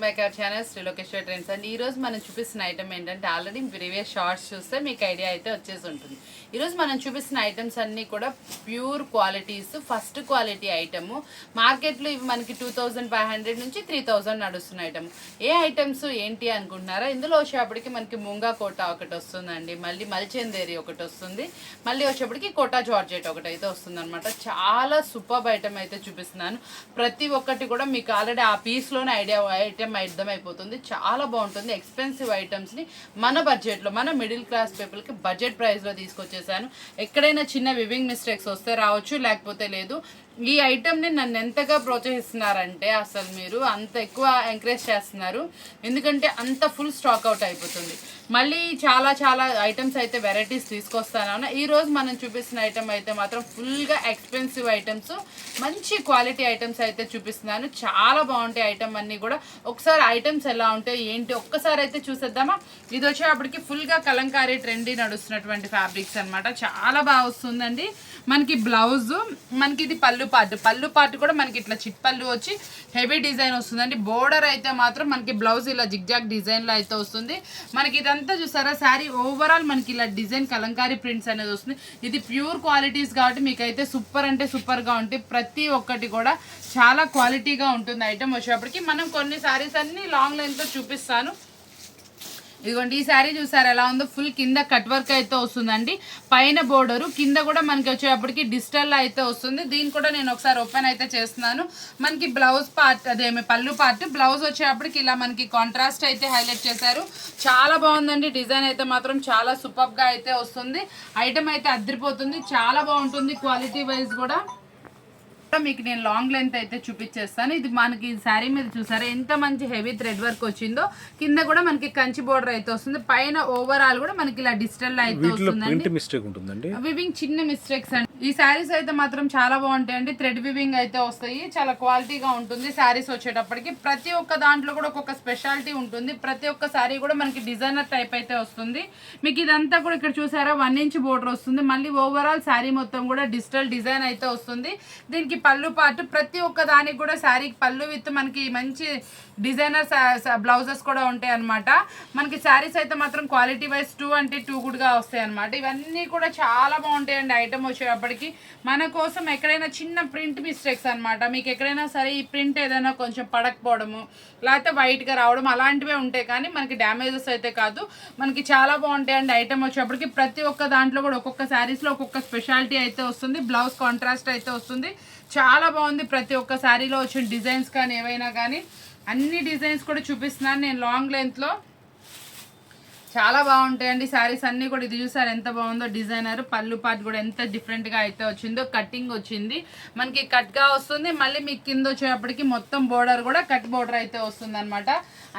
Back channel Srilokeshwara trends and ఈరోజు మనం చూపిస్తున్న ఐటమ్ ఏంటంటే ఆల్రెడీ ప్రీవియస్ షార్ట్స్ చూస్తే మీకు ఐడియా అయితే వచ్చేసి ఉంటుంది. ఈరోజు మనం చూపిస్తున్న ఐటమ్స్ అన్నీ కూడా pure qualities first quality item మార్కెట్లో ఇవి మనకి టూ థౌజండ్ ఫైవ్ హండ్రెడ్ నుంచి త్రీ నడుస్తున్న ఐటమ్ ఏ ఐటమ్స్ ఏంటి అనుకుంటున్నారా? ఇందులో వచ్చేప్పటికి మనకి ముంగా కోట ఒకటి వస్తుందండి. మళ్ళీ మల్చేందేరి ఒకటి వస్తుంది. మళ్ళీ వచ్చేప్పటికి కోటా జార్జెట్ ఒకటి అయితే వస్తుంది అనమాట చాలా సూపర్ ఐటమ్ అయితే చూపిస్తున్నాను. ప్రతి ఒక్కటి కూడా మీకు ఆల్రెడీ ఆ పీస్లోనే ఐడియా ఐటమ్ అర్థమైపోతుంది చాలా బాగుంటుంది. ఎక్స్పెన్సివ్ ఐటమ్స్ని మన బడ్జెట్లో మన మిడిల్ క్లాస్ పీపుల్కి బడ్జెట్ ప్రైస్లో తీసుకొచ్చేసాను ఎక్కడైనా చిన్న వివింగ్ మిస్టేక్స్ వస్తే రావచ్చు లేకపోతే లేదు. ఈ ఐటమ్ని నన్ను ఎంతగా ప్రోత్సహిస్తున్నారంటే అసలు మీరు అంత ఎక్కువ ఎంకరేజ్ చేస్తున్నారు. ఎందుకంటే అంత ఫుల్ స్టాక్ అవుట్ అయిపోతుంది. మళ్ళీ చాలా చాలా ఐటమ్స్ అయితే వెరైటీస్ తీసుకొస్తాను. ఈరోజు మనం చూపిస్తున్న ఐటమ్ అయితే మాత్రం ఫుల్గా ఎక్స్పెన్సివ్ ఐటమ్స్ మంచి క్వాలిటీ ఐటమ్స్ అయితే చూపిస్తున్నాను. చాలా బాగుంటాయి ఐటమ్ అన్నీ కూడా. ఒకసారి ఐటమ్స్ ఎలా ఉంటాయి ఏంటి ఒక్కసారి అయితే చూసేద్దామా? ఇది వచ్చేటప్పటికి ఫుల్గా కలంకారీ ట్రెండీ నడుస్తున్నటువంటి ఫ్యాబ్రిక్స్ అన్నమాట. చాలా బాగా వస్తుందండి. మనకి బ్లౌజ్ మనకి ఇది పళ్ళు పార్ట్ పళ్ళు పార్ట్ కూడా మనకి ఇట్లా చిట్ పళ్ళు వచ్చి హెవీ డిజైన్ వస్తుందండి. బోర్డర్ అయితే మాత్రం మనకి బ్లౌజ్ ఇలా జిగ్జాగ్ డిజైన్లో అయితే వస్తుంది. మనకి ఇదంతా చూసారా? శారీ ఓవరాల్ మనకి ఇలా డిజైన్ కలంకారీ ప్రింట్స్ అనేది వస్తుంది. ఇది ప్యూర్ క్వాలిటీస్ కాబట్టి మీకు అయితే సూపర్ అంటే సూపర్గా ఉంటాయి ప్రతి ఒక్కటి కూడా చాలా క్వాలిటీగా ఉంటుంది ఐటమ్ వచ్చేటప్పటికి. మనం కొన్ని శారీస్ అన్ని లాంగ్ లైన్తో చూపిస్తాను. ఇదిగోండి ఈ శారీ చూసారు ఎలా ఉందో? ఫుల్ కింద కట్ వర్క్ అయితే వస్తుందండి. పైన బోర్డరు కింద కూడా మనకి వచ్చేటప్పటికి డిజిటల్ అయితే వస్తుంది. దీన్ని కూడా నేను ఒకసారి ఓపెన్ అయితే చేస్తున్నాను. మనకి బ్లౌజ్ పార్ట్ అదేమి పళ్ళు పార్ట్ బ్లౌజ్ వచ్చేటప్పటికి ఇలా మనకి కాంట్రాస్ట్ అయితే హైలైట్ చేశారు. చాలా బాగుందండి డిజైన్ అయితే మాత్రం చాలా సూపర్గా అయితే వస్తుంది. ఐటమ్ అయితే అద్దరిపోతుంది చాలా బాగుంటుంది క్వాలిటీ వైజ్ కూడా కూడా. మీకు నేను లాంగ్ లెంత్ అయితే చూపించేస్తాను. ఇది మనకి శారీ మీద చూసారా? ఎంత మంచి హెవీ థ్రెడ్ వర్క్ వచ్చిందో. కింద కూడా మనకి కంచి బోర్డర్ అయితే వస్తుంది. పైన ఓవరాల్ కూడా మనకి ఇలా డిజిటల్ అయితే వస్తుందండి. ప్రింట్ మిస్టేక్ ఉంటుందండి. వివింగ్ చిన్న మిస్టేక్స్ అండి. ఈ శారీస్ అయితే మాత్రం చాలా బాగుంటాయండి. థ్రెడ్ వివింగ్ అయితే వస్తాయి. చాలా క్వాలిటీగా ఉంటుంది శారీస్ వచ్చేటప్పటికి. ప్రతి ఒక్క దాంట్లో కూడా ఒక్కొక్క స్పెషాలిటీ ఉంటుంది. ప్రతి ఒక్క శారీ కూడా మనకి డిజైనర్ టైప్ అయితే వస్తుంది. మీకు ఇదంతా కూడా ఇక్కడ చూసారా? వన్ ఇంచ్ బోర్డర్ వస్తుంది. మళ్ళీ ఓవరాల్ శారీ మొత్తం కూడా డిజిటల్ డిజైన్ అయితే వస్తుంది. దీనికి పళ్ళు పార్ట్ ప్రతి ఒక్క దానికి కూడా శారీకి పళ్ళు విత్ మనకి మంచి డిజైనర్ బ్లౌజెస్ కూడా ఉంటాయి అనమాట మనకి శారీస్ అయితే మాత్రం క్వాలిటీ వైజ్ టూ అంటే టూ గుడ్గా వస్తాయి అనమాట ఇవన్నీ కూడా చాలా బాగుంటాయండి. ఐటమ్ వచ్చేటప్పటికి. మన కోసం ఎక్కడైనా చిన్న ప్రింట్ మిస్టేక్స్ అనమాట మీకు ఎక్కడైనా సరే ఈ ప్రింట్ ఏదైనా కొంచెం పడకపోవడము లేకపోతే వైట్గా రావడం అలాంటివే ఉంటాయి. కానీ మనకి డ్యామేజెస్ అయితే కాదు. మనకి చాలా బాగుంటాయి అండి ఐటమ్ వచ్చేటప్పటికి ప్రతి ఒక్క దాంట్లో కూడా ఒక్కొక్క శారీస్లో ఒక్కొక్క స్పెషాలిటీ అయితే వస్తుంది. బ్లౌజ్ కాంట్రాస్ట్ అయితే వస్తుంది. చాలా బాగుంది ప్రతి ఒక్క శారీలో వచ్చిన డిజైన్స్ కానీ ఏవైనా కానీ. అన్ని డిజైన్స్ కూడా చూపిస్తున్నాను నేను లాంగ్ లెంత్లో చాలా బాగుంటాయండి. శారీస్ అన్నీ కూడా ఇది చూసారు? ఎంత బాగుందో డిజైనర్. పళ్ళు పార్ట్ కూడా ఎంత డిఫరెంట్గా అయితే వచ్చిందో కటింగ్ వచ్చింది. మనకి కట్గా వస్తుంది. మళ్ళీ మీకు కింద వచ్చేటప్పటికి మొత్తం బోర్డర్ కూడా కట్ బోర్డర్ అయితే వస్తుంది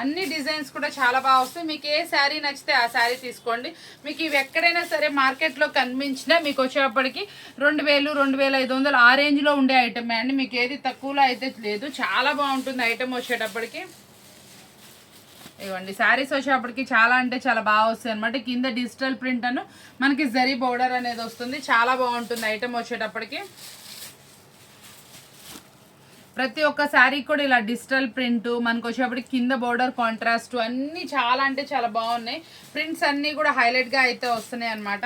అన్ని డిజైన్స్ కూడా చాలా బాగా వస్తాయి. మీకు ఏ శారీ నచ్చితే ఆ శారీ తీసుకోండి. మీకు ఇవి ఎక్కడైనా సరే మార్కెట్లో కనిపించినా మీకు వచ్చేటప్పటికి రెండు వేలు రెండు వేల ఐదు వందలు ఆ రేంజ్లో ఉండే ఐటమే అండి. మీకు ఏది తక్కువలో అయితే లేదు. చాలా బాగుంటుంది ఐటమ్ వచ్చేటప్పటికి. ఇవ్వండి. శారీస్ వచ్చేటప్పటికి చాలా అంటే చాలా బాగా వస్తాయి అనమాట కింద డిజిటల్ ప్రింట్ అను మనకి జరీ బోర్డర్ అనేది వస్తుంది. చాలా బాగుంటుంది ఐటమ్ వచ్చేటప్పటికి. ప్రతి ఒక్క శారీ కూడా ఇలా డిజిటల్ ప్రింట్ మనకు వచ్చేటప్పటికి కింద బోర్డర్ కాంట్రాస్ట్ అన్నీ చాలా అంటే చాలా బాగున్నాయి. ప్రింట్స్ అన్నీ కూడా హైలైట్గా అయితే వస్తున్నాయి అనమాట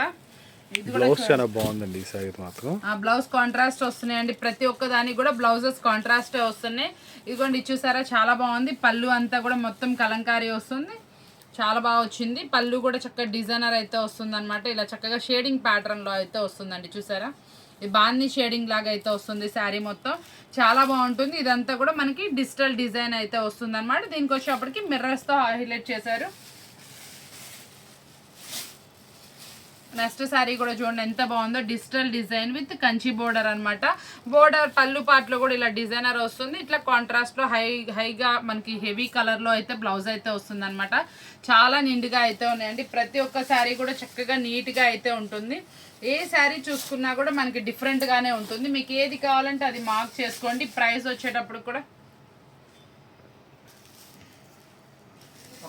బ్లౌజ్ చాలా బాగుందండి ఈ సారీ మాత్రం. ఆ బ్లౌజ్ కాంట్రాస్ట్ వస్తున్నాయండి. ప్రతి ఒక్క దానికి కూడా బ్లౌజెస్ కాంట్రాస్ట్ వస్తున్నాయి. ఇదిగోండి ఇది చూసారా? చాలా బాగుంది. పళ్ళు అంతా కూడా మొత్తం కలంకారీ వస్తుంది. చాలా బాగా వచ్చింది. పళ్ళు కూడా చక్కగా డిజైనర్ అయితే వస్తుంది అనమాట ఇలా చక్కగా షేడింగ్ ప్యాటర్న్లో అయితే వస్తుందండి. చూసారా? ఇది బాగుంది షేడింగ్ లాగా అయితే వస్తుంది శారీ మొత్తం. చాలా బాగుంటుంది. ఇదంతా కూడా మనకి డిజిటల్ డిజైన్ అయితే వస్తుంది అనమాట దీనికి వచ్చేప్పటికి మిర్రర్స్తో హైలైట్ చేశారు. నెక్స్ట్ శారీ కూడా చూడండి ఎంత బాగుందో. Digital design with Kanchi border అనమాట బోర్డర్ పళ్ళు పాటలో కూడా ఇలా డిజైనర్ వస్తుంది. ఇట్లా కాంట్రాస్ట్లో హై హైగా మనకి హెవీ కలర్లో అయితే బ్లౌజ్ అయితే వస్తుంది అనమాట చాలా నిండుగా అయితే ఉన్నాయండి. ప్రతి ఒక్క శారీ కూడా చక్కగా నీట్గా అయితే ఉంటుంది. ఏ శారీ చూసుకున్నా కూడా మనకి డిఫరెంట్గానే ఉంటుంది. మీకు ఏది కావాలంటే అది మార్క్ చేసుకోండి. ప్రైస్ వచ్చేటప్పుడు కూడా.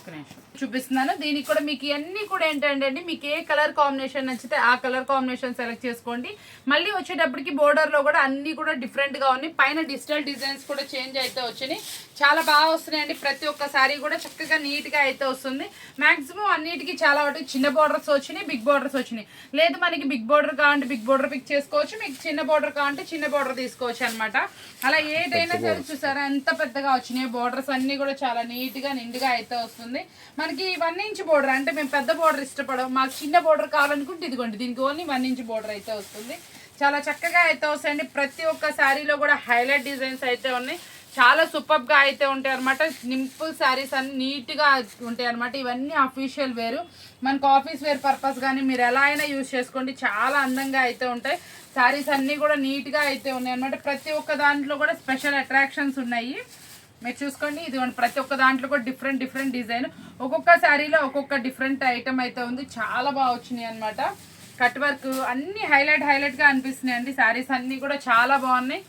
ఒక నిమిషం. చూపిస్తున్నాను. దీనికి కూడా మీకు ఇవన్నీ కూడా ఏంటంటే అండి మీకు ఏ కలర్ కాంబినేషన్ నచ్చితే ఆ కలర్ కాంబినేషన్ సెలెక్ట్ చేసుకోండి. మళ్ళీ వచ్చేటప్పటికి border లో కూడా అన్ని కూడా different గా ఉన్నాయి. పైన డిజిటల్ డిజైన్స్ కూడా చేంజ్ అయితే వచ్చినాయి. చాలా బాగా వస్తున్నాయండి. ప్రతి ఒక్క సారీ కూడా చక్కగా నీట్గా అయితే వస్తుంది. మాక్సిమం అన్నిటికీ చాలా వాటికి చిన్న బోర్డర్స్ వచ్చినాయి బిగ్ బోర్డర్స్ వచ్చినాయి. లేదు మనకి బిగ్ బోర్డర్ కావాలంటే బిగ్ బోర్డర్ పిక్ చేసుకోవచ్చు. మీకు చిన్న బోర్డర్ కావాలంటే చిన్న బోర్డర్ తీసుకోవచ్చు అనమాట అలా ఏదైనా సరే చూసారా ఎంత పెద్దగా వచ్చినాయి. బోర్డర్స్ అన్ని కూడా చాలా నీట్గా నిండుగా అయితే వస్తుంది. మనకి వన్ ఇంచ్ బోర్డర్ అంటే మేము పెద్ద బోర్డర్ ఇష్టపడం మాకు చిన్న బోర్డర్ కావాలనుకుంటే ఇదిగోండి దీనికి ఓన్లీ వన్ ఇంచ్ బోర్డర్ అయితే వస్తుంది. చాలా చక్కగా అయితే వస్తాయండి. ప్రతి ఒక్క శారీలో కూడా హైలైట్ డిజైన్స్ అయితే ఉన్నాయి. చాలా సూపర్గా అయితే ఉంటాయి అనమాట సింపుల్ శారీస్ అన్ని నీట్గా ఉంటాయి అనమాట ఇవన్నీ అఫీషియల్ వేరు మనకు ఆఫీస్ వేర్ పర్పస్ కానీ మీరు ఎలా అయినా యూజ్ చేసుకోండి. చాలా అందంగా అయితే ఉంటాయి. శారీస్ అన్నీ కూడా నీట్గా అయితే ఉన్నాయి అనమాట ప్రతి ఒక్క దాంట్లో కూడా స్పెషల్ అట్రాక్షన్స్ ఉన్నాయి. మీరు చూసుకోండి ఇది ప్రతి ఒక్క దాంట్లో కూడా డిఫరెంట్ డిఫరెంట్ డిజైన్ ఒక్కొక్క శారీలో ఒక్కొక్క డిఫరెంట్ ఐటమ్ అయితే ఉంది. చాలా బాగా వచ్చినాయి అనమాట కట్ వర్క్ అన్ని హైలైట్ హైలైట్గా అనిపిస్తున్నాయి అండి. శారీస్ అన్నీ కూడా చాలా బాగున్నాయి.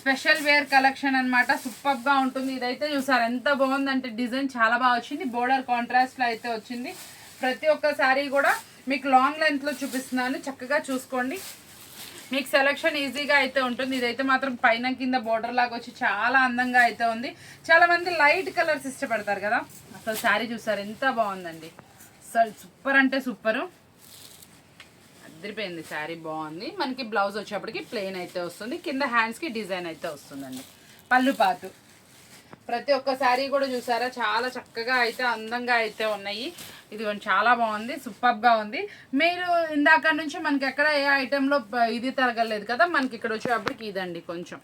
స్పెషల్ వేర్ కలెక్షన్ అనమాట సూపర్గా ఉంటుంది. ఇదైతే చూసారు ఎంత బాగుందంటే డిజైన్ చాలా బాగా వచ్చింది. బోర్డర్ కాంట్రాస్ట్లో అయితే వచ్చింది. ప్రతి ఒక్క శారీ కూడా మీకు లాంగ్ లెంత్లో చూపిస్తున్నాను. చక్కగా చూసుకోండి. మీకు సెలక్షన్ ఈజీగా అయితే ఉంటుంది. ఇదైతే మాత్రం పైన కింద బోర్డర్ లాగా వచ్చి చాలా అందంగా అయితే ఉంది. చాలా మంది లైట్ కలర్స్ ఇష్టపడతారు కదా. అసలు శారీ చూసారు ఎంత బాగుందండి. అసలు సూపర్ అంటే సూపరు అదిరిపోయింది శారీ బాగుంది. మనకి బ్లౌజ్ వచ్చేప్పటికి ప్లెయిన్ అయితే వస్తుంది. కింద హ్యాండ్స్కి డిజైన్ అయితే వస్తుందండి. పళ్ళు పాతు. ప్రతి ఒక్క శారీ కూడా చూసారా? చాలా చక్కగా అయితే అందంగా అయితే ఉన్నాయి. ఇది చాలా బాగుంది సూపర్గా ఉంది. మీరు ఇందాక నుంచి మనకి ఎక్కడ ఏ ఐటెంలో ఇది తరగలేదు కదా మనకి ఇక్కడ వచ్చేటప్పటికి ఇదండి కొంచెం.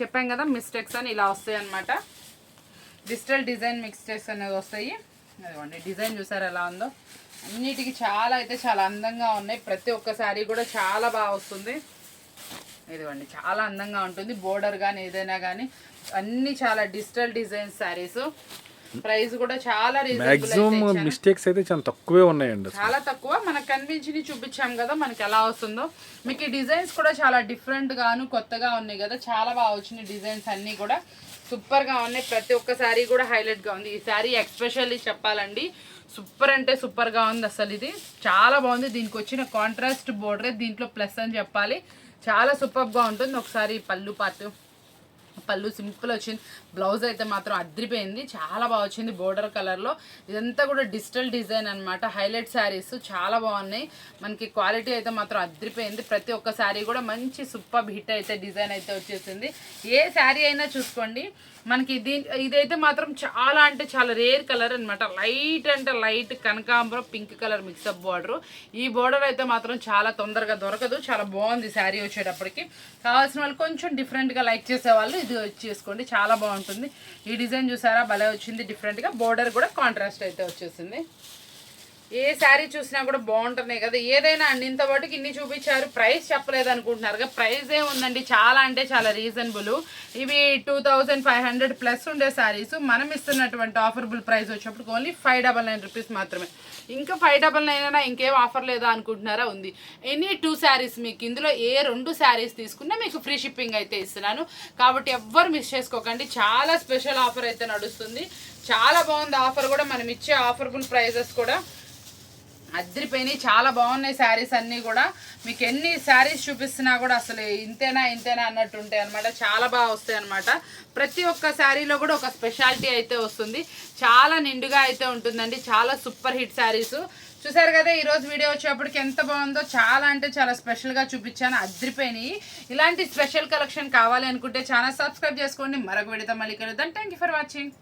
చెప్పాం కదా మిస్టేక్స్ అని ఇలా వస్తాయి అనమాట డిజిటల్ డిజైన్ మిక్స్టేక్స్ అనేది వస్తాయి. అదిగోండి డిజైన్ చూసారు ఎలా ఉందో? అన్నిటికీ చాలా అయితే చాలా అందంగా ఉన్నాయి. ప్రతి ఒక్క శారీ కూడా చాలా బాగా వస్తుంది. ఇదిగోండి చాలా అందంగా ఉంటుంది. బోర్డర్ కానీ ఏదైనా కానీ అన్ని చాలా డిజిటల్ డిజైన్ శారీస్. ప్రైస్ కూడా చాలా రీజనబుల్ మిస్టేక్స్ అయితే చాలా తక్కువే ఉన్నాయండి. చాలా తక్కువ. మనకు కనిపించింది చూపించాం కదా మనకి ఎలా వస్తుందో. మీకు ఈ డిజైన్స్ కూడా చాలా డిఫరెంట్ గాను కొత్తగా ఉన్నాయి కదా. చాలా బాగా వచ్చినాయి డిజైన్స్ అన్నీ కూడా. సూపర్గా ఉన్నాయి. ప్రతి ఒక్క శారీ కూడా హైలైట్గా ఉంది. ఈ శారీ ఎక్స్పెషల్లీ చెప్పాలండి సూపర్ అంటే సూపర్గా ఉంది అసలు ఇది. చాలా బాగుంది. దీనికి వచ్చిన కాంట్రాస్ట్ బోర్డరే దీంట్లో ప్లస్ అని చెప్పాలి. చాలా సూపర్గా ఉంటుంది. ఒకసారి పళ్ళు పాటు పళ్ళు సింపుల్ వచ్చింది. బ్లౌజ్ అయితే మాత్రం అద్రిపోయింది. చాలా బాగా వచ్చింది బోర్డర్ కలర్లో ఇదంతా కూడా డిజిటల్ డిజైన్ అనమాట హైలైట్ శారీస్ చాలా బాగున్నాయి. మనకి క్వాలిటీ అయితే మాత్రం అద్రిపోయింది. ప్రతి ఒక్క శారీ కూడా మంచి సూపర్ హిట్ అయితే డిజైన్ అయితే వచ్చేసింది. ఏ శారీ అయినా చూసుకోండి. మనకి దీని ఇదైతే మాత్రం చాలా అంటే చాలా రేర్ కలర్ అనమాట లైట్ అంటే లైట్ కనకాంబరం pink colour mix up border. ఈ బోర్డర్ అయితే మాత్రం చాలా తొందరగా దొరకదు. చాలా బాగుంది శారీ వచ్చేటప్పటికి. కావాల్సిన వాళ్ళు కొంచెం డిఫరెంట్గా లైక్ చేసే వాళ్ళు ఇది చేసుకోండి. చాలా బాగుంటుంది. ఈ డిజైన్ చూసారా? భలే వచ్చింది. డిఫరెంట్గా బోర్డర్ కూడా కాంట్రాస్ట్ అయితే వచ్చేసింది. ఏ శారీ చూసినా కూడా బాగుంటున్నాయి కదా. ఏదైనా అండి ఇంతవరకు ఇన్ని చూపించారు ప్రైస్ చెప్పలేదు అనుకుంటున్నారు కదా ప్రైస్ ఏ ఉందండి చాలా అంటే చాలా రీజనబుల్ ఇవి two thousand five hundred plus ఉండే శారీస్. మనం ఇస్తున్నటువంటి ఆఫర్బుల్ ప్రైస్ వచ్చేప్పుడు only five double nine rupees మాత్రమే. ఇంకా ఫైవ్ డబల్ నైన్ అయినా ఇంకేం ఆఫర్ లేదా అనుకుంటున్నారా ఉంది. ఎనీ టూ శారీస్ మీకు? ఇందులో ఏ రెండు శారీస్ తీసుకున్నా మీకు ఫ్రీ షిప్పింగ్ అయితే ఇస్తున్నాను. కాబట్టి ఎవ్వరు మిస్ చేసుకోకండి. చాలా స్పెషల్ ఆఫర్ అయితే నడుస్తుంది. చాలా బాగుంది ఆఫర్ కూడా. మనం ఇచ్చే ఆఫర్బుల్ ప్రైజెస్ కూడా అద్దరిపోయినాయి. చాలా బాగున్నాయి శారీస్ అన్నీ కూడా. మీకు ఎన్ని శారీస్ చూపిస్తున్నా కూడా అసలు ఇంతేనా ఇంతేనా అన్నట్టు ఉంటాయి అనమాట చాలా బాగా వస్తాయి అనమాట ప్రతి ఒక్క శారీలో కూడా ఒక స్పెషాలిటీ అయితే వస్తుంది. చాలా నిండుగా అయితే ఉంటుందండి. చాలా సూపర్ హిట్ శారీస్. చూసారు కదా ఈరోజు వీడియో వచ్చేప్పటికి ఎంత బాగుందో. చాలా అంటే చాలా స్పెషల్గా చూపించాను. అద్దరిపోయినాయి. ఇలాంటి స్పెషల్ కలెక్షన్ కావాలి అనుకుంటే చాలా సబ్స్క్రైబ్ చేసుకోండి. మరొక విడత మళ్ళీ కలుద్దాం. Thank you for watching